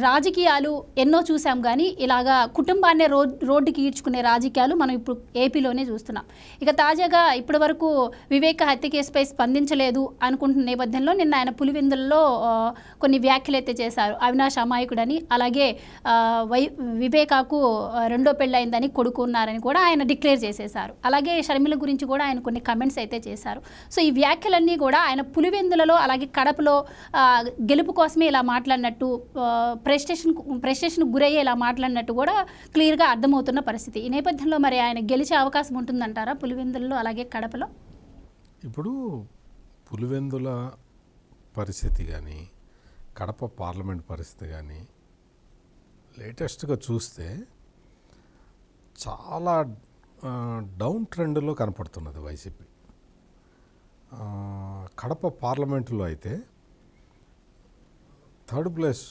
రాజకీయాలు ఎన్నో చూసాం కానీ ఇలాగా కుటుంబాన్నే రో రోడ్డుకి ఈడ్చుకునే రాజకీయాలు మనం ఇప్పుడు ఏపీలోనే చూస్తున్నాం. ఇక తాజాగా ఇప్పటి వరకు వివేక హత్య కేసుపై స్పందించలేదు అనుకుంటున్న నేపథ్యంలో నిన్న ఆయన పులివెందుల్లో కొన్ని వ్యాఖ్యలు అయితే చేశారు. అవినాష్ అమాయకుడని అలాగే వై వివేకాకు రెండో పెళ్ళయిందని కొడుకు ఉన్నారని కూడా ఆయన డిక్లేర్ చేసేశారు. అలాగే షర్మిల గురించి కూడా ఆయన కొన్ని కమెంట్స్ అయితే చేశారు. సో ఈ వ్యాఖ్యలన్నీ కూడా ఆయన పులివెందులలో అలాగే కడపలో గెలుపు కోసమే ఇలా మాట్లాడినట్టు ప్రెస్టేషన్ ప్రెస్టేషన్ గురయ్యేలా మాట్లాడినట్టు కూడా క్లియర్గా అర్థమవుతున్న పరిస్థితి. ఈ నేపథ్యంలో మరి ఆయన గెలిచే అవకాశం ఉంటుందంటారా పులివెందుల్లో అలాగే కడపలో? ఇప్పుడు పులివెందుల పరిస్థితి కానీ కడప పార్లమెంట్ పరిస్థితి కానీ లేటెస్ట్గా చూస్తే చాలా డౌన్ ట్రెండ్లో కనపడుతున్నది వైసీపీ. కడప పార్లమెంటులో అయితే థర్డ్ ప్లేస్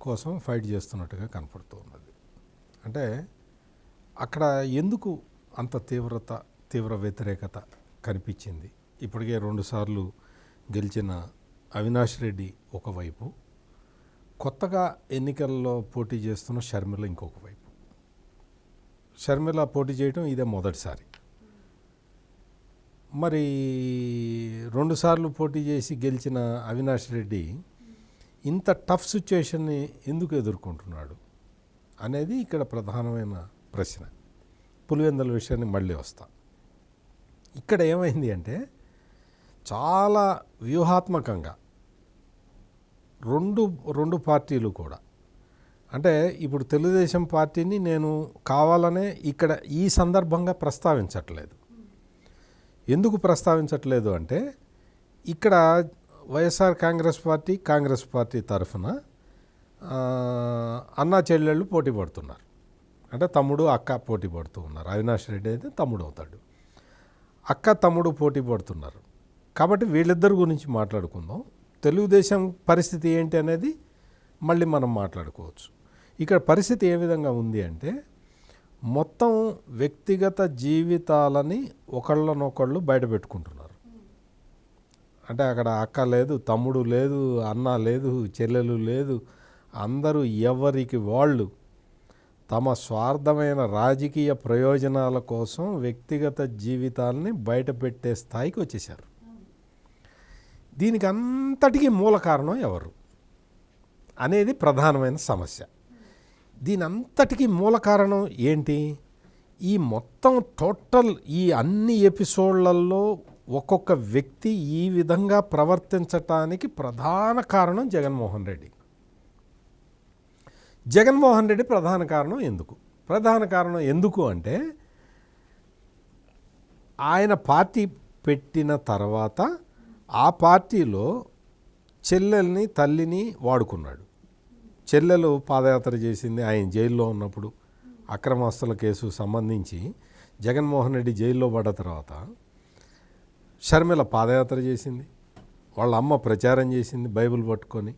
కోసం ఫైట్ చేస్తున్నట్టుగా కనపడుతూ ఉన్నది అంటే అక్కడ ఎందుకు అంత తీవ్రత తీవ్ర వ్యతిరేకత కనిపించింది? ఇప్పటికే రెండుసార్లు గెలిచిన అవినాష్ రెడ్డి ఒకవైపు కొత్తగా ఎన్నికల్లో పోటీ చేస్తున్న షర్మిల ఇంకొక వైపు. షర్మిల పోటీ చేయడం ఇదే మొదటిసారి. మరి రెండుసార్లు పోటీ చేసి గెలిచిన అవినాష్ రెడ్డి ఇంత టఫ్ సిచ్యుయేషన్ని ఎందుకు ఎదుర్కొంటున్నాడు అనేది ఇక్కడ ప్రధానమైన ప్రశ్న. పులివెందుల విషయాన్ని మళ్ళీ వస్తా. ఇక్కడ ఏమైంది అంటే చాలా వ్యూహాత్మకంగా రెండు రెండు పార్టీలు కూడా. అంటే ఇప్పుడు తెలుగుదేశం పార్టీని నేను కావాలనే ఇక్కడ ఈ సందర్భంగా ప్రస్తావించట్లేదు. ఎందుకు ప్రస్తావించట్లేదు అంటే ఇక్కడ YSR Congress party Congress party తరఫున అన్నా చెల్లెళ్ళు పోటీ పడుతున్నారు. అంటే తమ్ముడు అక్క పోటీ పడుతూ ఉన్నారు. అవినాష్ రెడ్డి అయితే తమ్ముడు అవుతాడు. అక్క తమ్ముడు పోటీ పడుతున్నారు. కాబట్టి వీళ్ళిద్దరి గురించి మాట్లాడుకుందాం. తెలుగుదేశం పరిస్థితి ఏంటి అనేది మళ్ళీ మనం మాట్లాడుకోవచ్చు. ఇక్కడ పరిస్థితి ఏ విధంగా ఉంది అంటే మొత్తం వ్యక్తిగత జీవితాలని ఒకళ్ళనొకళ్ళు బయట పెట్టుకుంటున్నారు అంటే అక్కడ అక్క లేదు తమ్ముడు లేదు అన్న లేదు చెల్లెలు లేదు. అందరూ ఎవరికి వాళ్ళు తమ స్వార్థమైన రాజకీయ ప్రయోజనాల కోసం వ్యక్తిగత జీవితాలని బయటపెట్టే స్థాయికి వచ్చేసారు దీనికి అంతటికీ మూల కారణం ఎవరు అనేది ప్రధానమైన సమస్య. దీని అంతటికీ మూల కారణం ఏంటి? ఈ మొత్తం టోటల్ ఈ అన్ని ఎపిసోడ్లలో ఒక్కొక్క వ్యక్తి ఈ విధంగా ప్రవర్తించటానికి ప్రధాన కారణం జగన్మోహన్ రెడ్డి. జగన్మోహన్ రెడ్డి ప్రధాన కారణం ఎందుకు? ప్రధాన కారణం ఎందుకు అంటే ఆయన పార్టీ పెట్టిన తర్వాత ఆ పార్టీలో చెల్లెల్ని తల్లిని వాడుకున్నాడు. చెల్లెలు పాదయాత్ర చేసింది ఆయన జైల్లో ఉన్నప్పుడు. అక్రమస్తుల కేసు సంబంధించి జగన్మోహన్ రెడ్డి జైల్లో పడ్డ తర్వాత షర్మిల పాదయాత్ర చేసింది. వాళ్ళ అమ్మ ప్రచారం చేసింది బైబిల్ పట్టుకొని.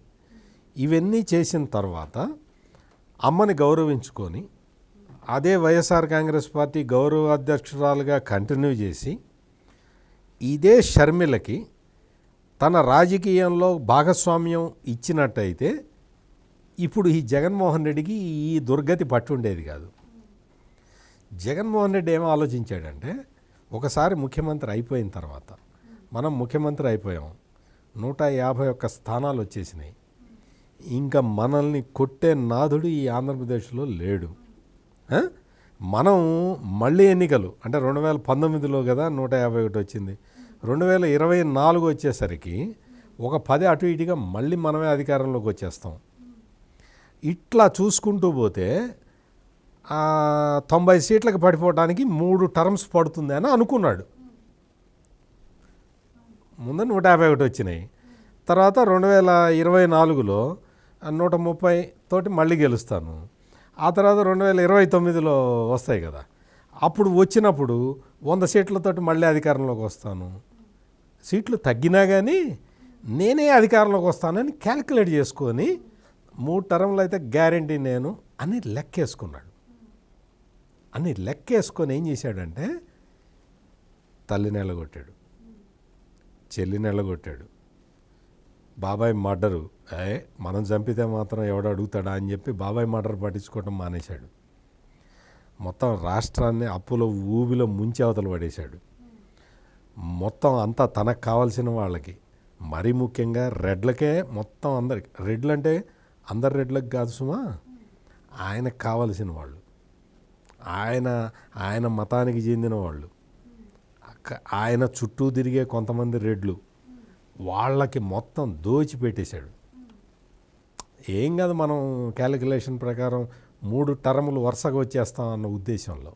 ఇవన్నీ చేసిన తర్వాత అమ్మని గౌరవించుకొని అదే వైఎస్ఆర్ కాంగ్రెస్ పార్టీ గౌరవ అధ్యక్షురాలుగా కంటిన్యూ చేసి ఇదే షర్మిలకి తన రాజకీయంలో భాగస్వామ్యం ఇచ్చినట్టయితే ఇప్పుడు ఈ జగన్మోహన్ రెడ్డికి ఈ దుర్గతి పట్టుండేది కాదు. జగన్మోహన్ రెడ్డి ఏమో ఆలోచించాడంటే ఒకసారి ముఖ్యమంత్రి అయిపోయిన తర్వాత మనం ముఖ్యమంత్రి అయిపోయాం. నూట యాభై ఒక్క స్థానాలు వచ్చేసినాయి. ఇంకా మనల్ని కొట్టే నాథుడు ఈ ఆంధ్రప్రదేశ్లో లేడు. మనం మళ్ళీ ఎన్నికలు అంటే రెండు వేల పంతొమ్మిదిలో కదా నూట యాభై ఒకటి వచ్చింది. రెండు వేల ఇరవై నాలుగు వచ్చేసరికి ఒక పది అటు ఇటుగా మళ్ళీ మనమే అధికారంలోకి వచ్చేస్తాం. ఇట్లా చూసుకుంటూ పోతే తొంభై సీట్లకు పడిపోవడానికి మూడు టర్మ్స్ పడుతుంది అని అనుకున్నాడు. ముందు నూట యాభై ఒకటి వచ్చినాయి. తర్వాత రెండు వేల ఇరవై నాలుగులో నూట ముప్పై తోటి మళ్ళీ గెలుస్తాను. ఆ తర్వాత రెండు వేల ఇరవై తొమ్మిదిలో వస్తాయి కదా. అప్పుడు వచ్చినప్పుడు వంద సీట్లతోటి మళ్ళీ అధికారంలోకి వస్తాను. సీట్లు తగ్గినా కానీ నేనే అధికారంలోకి వస్తానని క్యాల్కులేట్ చేసుకొని మూడు టర్మ్లు అయితే గ్యారంటీ నేను అని లెక్కేసుకున్నాడు. అని లెక్కేసుకొని ఏం చేశాడంటే తల్లి నెలగొట్టాడు చెల్లి నెలగొట్టాడు బాబాయ్ మర్డరు. ఏ మనం చంపితే మాత్రం ఎవడు అడుగుతాడా? అని చెప్పి బాబాయ్ మర్డర్ పట్టించుకోవటం మానేశాడు. మొత్తం రాష్ట్రాన్ని అప్పులో ఊబిలో ముంచి అవతలు పడేశాడు. మొత్తం అంతా తనకు కావాల్సిన వాళ్ళకి మరీ ముఖ్యంగా రెడ్లకే మొత్తం అందరికి. రెడ్లు అంటే అందరు రెడ్లకు కాదు సుమా ఆయనకు కావలసిన వాళ్ళు. ఆయన ఆయన మతానికి చెందిన వాళ్ళు. అక్క- ఆయన చుట్టూ తిరిగే కొంతమంది రెడ్లు వాళ్ళకి మొత్తం దోచిపెట్టేశాడు. ఏం కాదు మనం క్యాలిక్యులేషన్ ప్రకారం మూడు టర్ములు వరుసగా వచ్చేస్తాం అన్న ఉద్దేశంలో.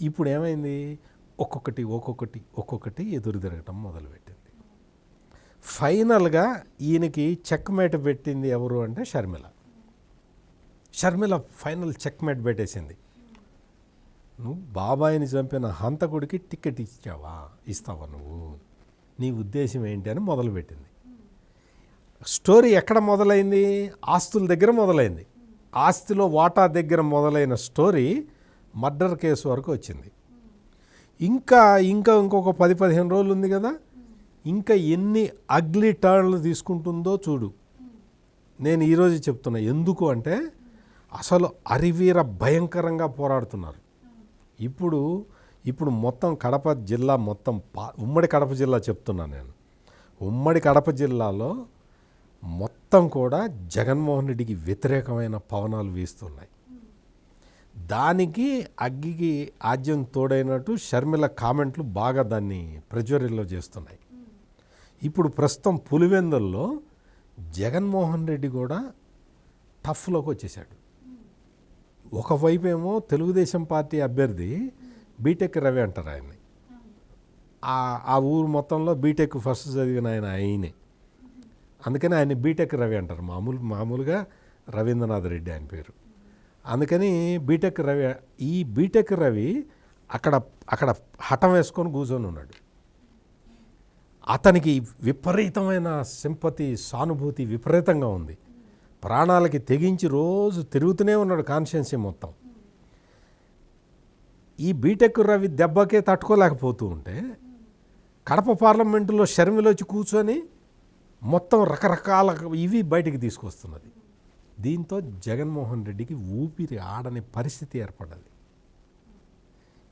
ఇప్పుడు ఏమైంది? ఒక్కొక్కటి ఒక్కొక్కటి ఒక్కొక్కటి ఎదురు తిరగటం మొదలుపెట్టింది. ఫైనల్గా ఈయనకి చెక్ మేట్ పెట్టింది ఎవరు అంటే Sharmila. Sharmila final checkmate పెట్టేసింది. నువ్వు బాబాయిని చంపిన హంతకుడికి టికెట్ ఇచ్చావా? ఇస్తావా నువ్వు? నీ ఉద్దేశం ఏంటి అని మొదలుపెట్టింది. స్టోరీ ఎక్కడ మొదలైంది? ఆస్తుల దగ్గర మొదలైంది. ఆస్తిలో వాటా దగ్గర మొదలైన స్టోరీ మర్డర్ కేసు వరకు వచ్చింది. ఇంకా ఇంకా ఇంకొక పది పదిహేను రోజులు ఉంది కదా? ఇంకా ఎన్ని అగ్లీ టర్న్లు తీసుకుంటుందో చూడు. నేను ఈరోజు చెప్తున్నా ఎందుకు అంటే అసలు అరివీర భయంకరంగా పోరాడుతున్నారు. ఇప్పుడు ఇప్పుడు మొత్తం కడప జిల్లా మొత్తం పా ఉమ్మడి కడప జిల్లా చెప్తున్నాను నేను. ఉమ్మడి కడప జిల్లాలో మొత్తం కూడా జగన్మోహన్ రెడ్డికి వ్యతిరేకమైన పవనాలు వీస్తున్నాయి. దానికి అగ్గికి ఆద్యం తోడైనట్టు షర్మిల కామెంట్లు బాగా దాన్ని ప్రజ్వరిలో చేస్తున్నాయి. ఇప్పుడు ప్రస్తుతం పులివెందుల్లో జగన్మోహన్ రెడ్డి కూడా టఫ్లోకి వచ్చేసాడు ఒకవైపు ఏమో తెలుగుదేశం పార్టీ అభ్యర్థి బీటెక్ రవి అంటారు ఆయన్ని. ఆ- ఆ ఊరు మొత్తంలో బీటెక్ ఫస్ట్ చదివిన ఆయన ఆయనే. అందుకని ఆయన బీటెక్ రవి అంటారు. మామూలు మామూలుగా రవీంద్రనాథ్ రెడ్డి ఆయన పేరు. అందుకని బీటెక్ రవి ఈ బీటెక్ రవి అక్కడ అక్కడ హఠం వేసుకొని కూర్చొని ఉన్నాడు. అతనికి విపరీతమైన సింపతి సానుభూతి విపరీతంగా ఉంది. ప్రాణాలకి తెగించి రోజు తిరుగుతూనే ఉన్నాడు కాన్షియన్సీ మొత్తం. ఈ బీటెక్ రవి దెబ్బకే తట్టుకోలేకపోతూ ఉంటే కడప పార్లమెంటులో షర్మిలోచి వచ్చి కూర్చొని మొత్తం రకరకాల ఇవి బయటికి తీసుకొస్తున్నది. దీంతో జగన్మోహన్ రెడ్డికి ఊపిరి ఆడని పరిస్థితి ఏర్పడ్డది.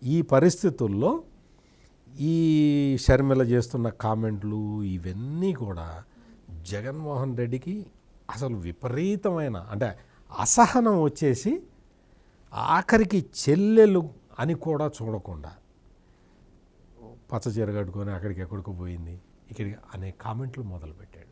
ఈ పరిస్థితుల్లో ఈ షర్మిల చేస్తున్న కామెంట్లు ఇవన్నీ కూడా జగన్మోహన్ రెడ్డికి అసలు విపరీతమైన అంటే అసహనం వచ్చేసి ఆఖరికి చెల్లెలు అని కూడా చూడకుండా పచ్చ చీర కట్టుకొని అక్కడికి ఎక్కడికి పోయింది. ఇక్కడికి అనే కామెంట్లు మొదలుపెట్టాడు.